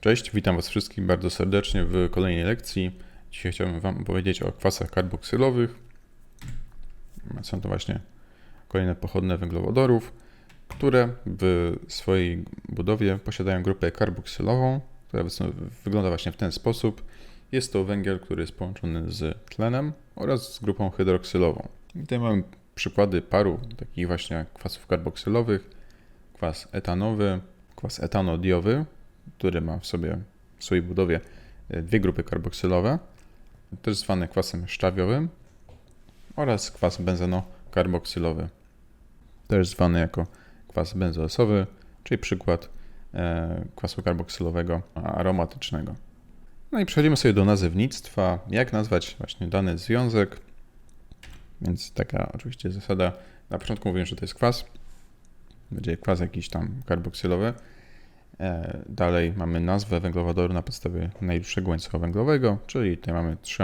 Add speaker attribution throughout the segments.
Speaker 1: Cześć, witam Was wszystkich bardzo serdecznie w kolejnej lekcji. Dzisiaj chciałbym Wam opowiedzieć o kwasach karboksylowych. Są to właśnie kolejne pochodne węglowodorów, które w swojej budowie posiadają grupę karboksylową, która wygląda właśnie w ten sposób. Jest to węgiel, który jest połączony z tlenem oraz z grupą hydroksylową. I tutaj mamy przykłady paru takich właśnie kwasów karboksylowych. Kwas etanowy, kwas etanodiowy, który ma w sobie w swojej budowie e, dwie grupy karboksylowe, też zwane kwasem szczawiowym oraz kwas benzeno-karboksylowy, też zwany jako kwas benzoesowy, czyli przykład e, kwasu karboksylowego aromatycznego. No i przechodzimy sobie do nazewnictwa, jak nazwać właśnie dany związek. Więc taka oczywiście zasada, na początku mówiłem, że to jest kwas, będzie kwas jakiś tam karboksylowy, dalej mamy nazwę węglowodoru na podstawie najdłuższego łańcucha węglowego, czyli tutaj mamy trzy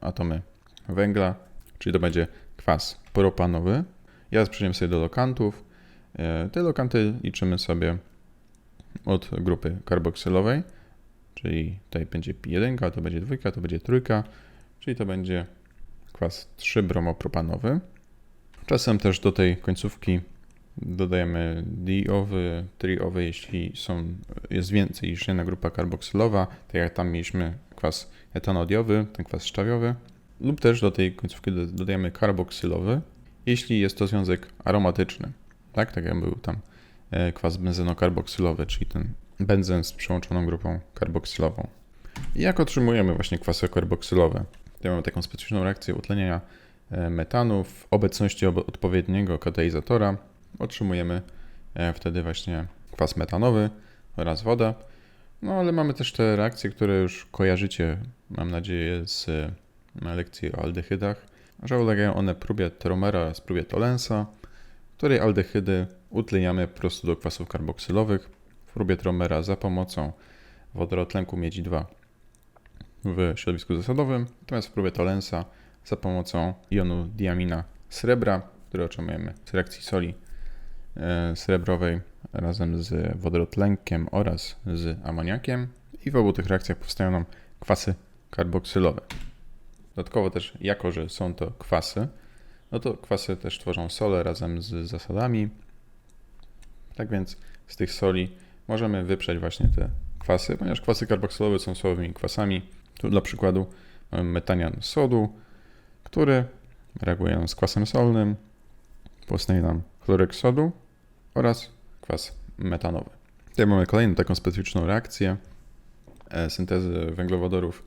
Speaker 1: atomy węgla, czyli to będzie kwas propanowy. Ja przejdziemy sobie do lokantów. E, te lokanty liczymy sobie od grupy karboksylowej, czyli tutaj będzie pi1, to będzie dwójka, to będzie trójka, czyli to będzie kwas 3-bromopropanowy. Czasem też do tej końcówki dodajemy diowy, triowy, jeśli są, jest więcej niż jedna grupa karboksylowa, tak jak tam mieliśmy kwas etanodiowy, ten kwas szczawiowy, lub też do tej końcówki dodajemy karboksylowy, jeśli jest to związek aromatyczny, tak, tak jak był tam e, kwas benzynokarboksylowy, czyli ten benzen z przełączoną grupą karboksylową. I jak otrzymujemy właśnie kwasy karboksylowe? Tutaj mamy taką specyficzną reakcję utleniania e, metanu w obecności odpowiedniego katalizatora, otrzymujemy e, wtedy właśnie kwas metanowy oraz wodę. No ale mamy też te reakcje, które już kojarzycie, mam nadzieję, z e, lekcji o aldehydach, że ulegają one próbie Tromera oraz próbie Tolensa, w której aldehydy utleniamy po prostu do kwasów karboksylowych. W próbie Tromera za pomocą wodorotlenku miedzi 2 w środowisku zasadowym, natomiast w próbie Tolensa za pomocą jonu diamina srebra, który otrzymujemy z reakcji soli srebrowej razem z wodorotlenkiem oraz z amoniakiem i w obu tych reakcjach powstają nam kwasy karboksylowe. Dodatkowo też, jako że są to kwasy, no to kwasy też tworzą sole razem z zasadami. Tak więc z tych soli możemy wyprzeć właśnie te kwasy, ponieważ kwasy karboksylowe są solowymi kwasami. Tu dla przykładu mamy metanian sodu, który reaguje z kwasem solnym. Powstaje nam chlorek sodu oraz kwas metanowy. Tutaj mamy kolejną taką specyficzną reakcję e, syntezy węglowodorów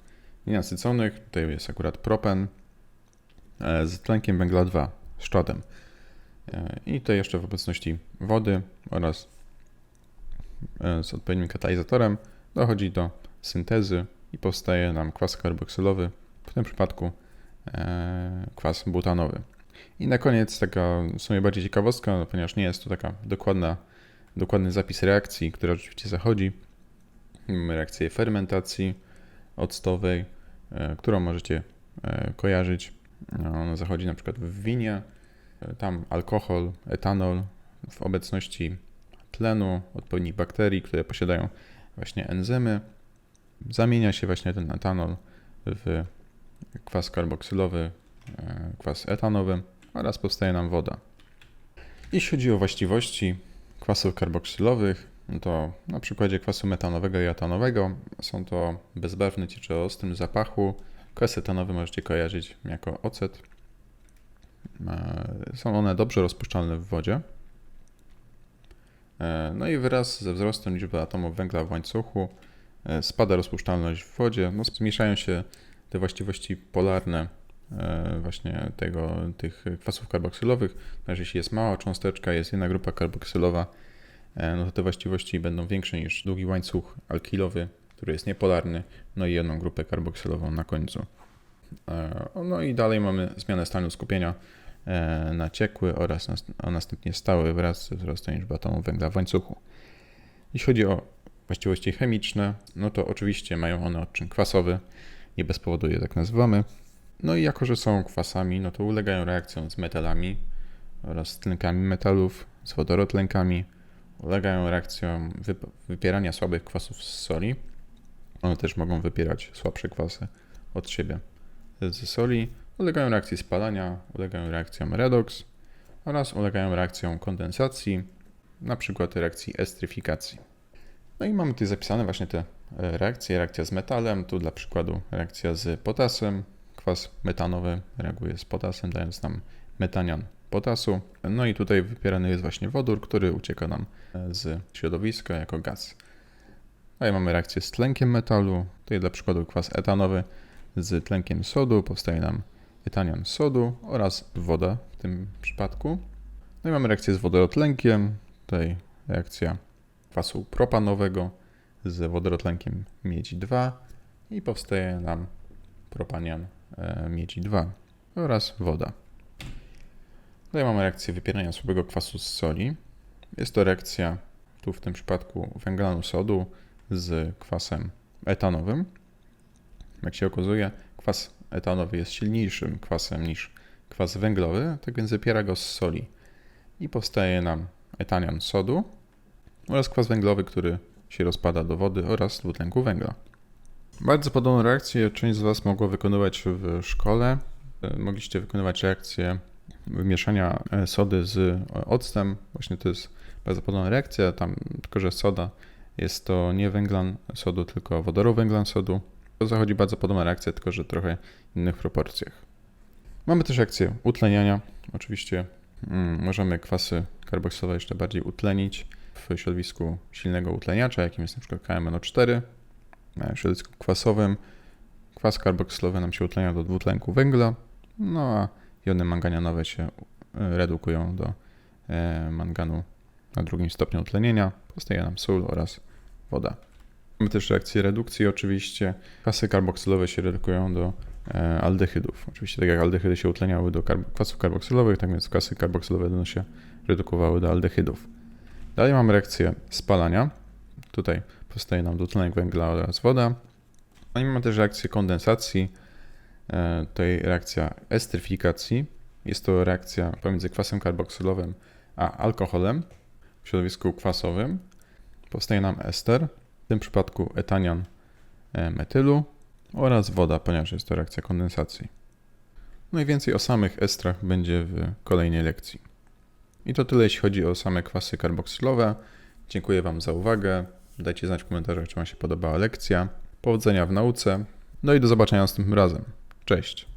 Speaker 1: nienasyconych. Tutaj jest akurat propen e, z tlenkiem węgla 2, szczotem. E, I to jeszcze w obecności wody oraz z odpowiednim katalizatorem dochodzi do syntezy i powstaje nam kwas karboksylowy, w tym przypadku kwas butanowy. I na koniec taka w sumie bardziej ciekawostka, no, ponieważ nie jest to taka dokładna, dokładny zapis reakcji, która oczywiście zachodzi. Mamy reakcję fermentacji octowej, e, którą możecie e, kojarzyć. No, ona zachodzi na przykład w winie. E, tam alkohol, etanol w obecności tlenu, odpowiednich bakterii, które posiadają właśnie enzymy. Zamienia się właśnie ten etanol w kwas karboksylowy, kwas etanowy oraz powstaje nam woda. Jeśli chodzi o właściwości kwasów karboksylowych, to na przykładzie kwasu metanowego i etanowego są to bezbarwne ciecze o ostrym zapachu. Kwas etanowy możecie kojarzyć jako ocet. E, są one dobrze rozpuszczalne w wodzie. E, no i wraz ze wzrostem liczby atomów węgla w łańcuchu e, spada rozpuszczalność w wodzie. No, zmieszają się te właściwości polarne E, właśnie tego, tych kwasów karboksylowych, ponieważ jeśli jest mała cząsteczka, jest jedna grupa karboksylowa, e, no to te właściwości będą większe niż długi łańcuch alkilowy, który jest niepolarny, no i jedną grupę karboksylową na końcu. E, no i dalej mamy zmianę stanu skupienia na ciekły oraz następnie stały wraz ze wzrostem liczby atomów węgla w łańcuchu. Jeśli chodzi o właściwości chemiczne, no to oczywiście mają one odczyn kwasowy, nie bez powodu je tak nazywamy. No i jako, że są kwasami, no to ulegają reakcjom z metalami oraz tlenkami metalów, z wodorotlenkami, ulegają reakcjom wypierania słabych kwasów z soli. One też mogą wypierać słabsze kwasy od siebie z soli. Ulegają reakcji spalania, ulegają reakcjom redox oraz ulegają reakcjom kondensacji, na przykład reakcji estryfikacji. No i mamy tutaj zapisane właśnie te e, reakcje. Reakcja z metalem, tu dla przykładu reakcja z potasem. Kwas metanowy reaguje z potasem, dając nam metanian potasu. No i tutaj wypierany jest właśnie wodór, który ucieka nam e, z środowiska jako gaz. Tutaj mamy reakcję z tlenkiem metalu. Tutaj dla przykładu kwas etanowy z tlenkiem sodu powstaje nam etanian sodu oraz woda w tym przypadku. No i mamy reakcję z wodorotlenkiem. Tutaj reakcja kwasu propanowego z wodorotlenkiem miedzi 2 i powstaje nam propanian miedzi 2 oraz woda. Tutaj mamy reakcję wypierania słabego kwasu z soli. Jest to reakcja tu w tym przypadku węglanu sodu z kwasem etanowym. Jak się okazuje, kwas etanowy jest silniejszym kwasem niż kwas węglowy, tak więc wypiera go z soli i powstaje nam etanian sodu oraz kwas węglowy, który się rozpada do wody oraz dwutlenku węgla. Bardzo podobną reakcję część z Was mogło wykonywać w szkole. E, Mogliście wykonywać reakcję wymieszania e, sody z octem. Właśnie to jest bardzo podobna reakcja, tam tylko że soda jest to nie węglan sodu, tylko wodorowęglan sodu. To zachodzi bardzo podobna reakcja, tylko że trochę w innych proporcjach. Mamy też reakcję utleniania. Oczywiście mm, możemy kwasy karboksylowe jeszcze bardziej utlenić w środowisku silnego utleniacza, jakim jest np. KMNO4. W środowisku kwasowym kwas karboksylowy nam się utlenia do dwutlenku węgla, no a jony manganianowe się e, redukują do e, manganu na drugim stopniu utlenienia. Powstaje nam sól oraz woda. Mamy też reakcję redukcji oczywiście. Kwasy karboksylowe się redukują do e, aldehydów. Oczywiście tak jak aldehydy się utleniały do kwasów karboksylowych, tak więc kwasy karboksylowe będą się redukowały do aldehydów. Dalej mamy reakcję spalania. Tutaj powstaje nam dwutlenek węgla oraz woda. No i mamy też reakcję kondensacji. E, Tutaj reakcja estryfikacji. Jest to reakcja pomiędzy kwasem karboksylowym a alkoholem w środowisku kwasowym. Powstaje nam ester, w tym przypadku etanian e, metylu oraz woda, ponieważ jest to reakcja kondensacji. No i więcej o samych estrach będzie w kolejnej lekcji. I to tyle, jeśli chodzi o same kwasy karboksylowe. Dziękuję Wam za uwagę. Dajcie znać w komentarzach, czy Wam się podobała lekcja. Powodzenia w nauce. No i do zobaczenia następnym razem. Cześć.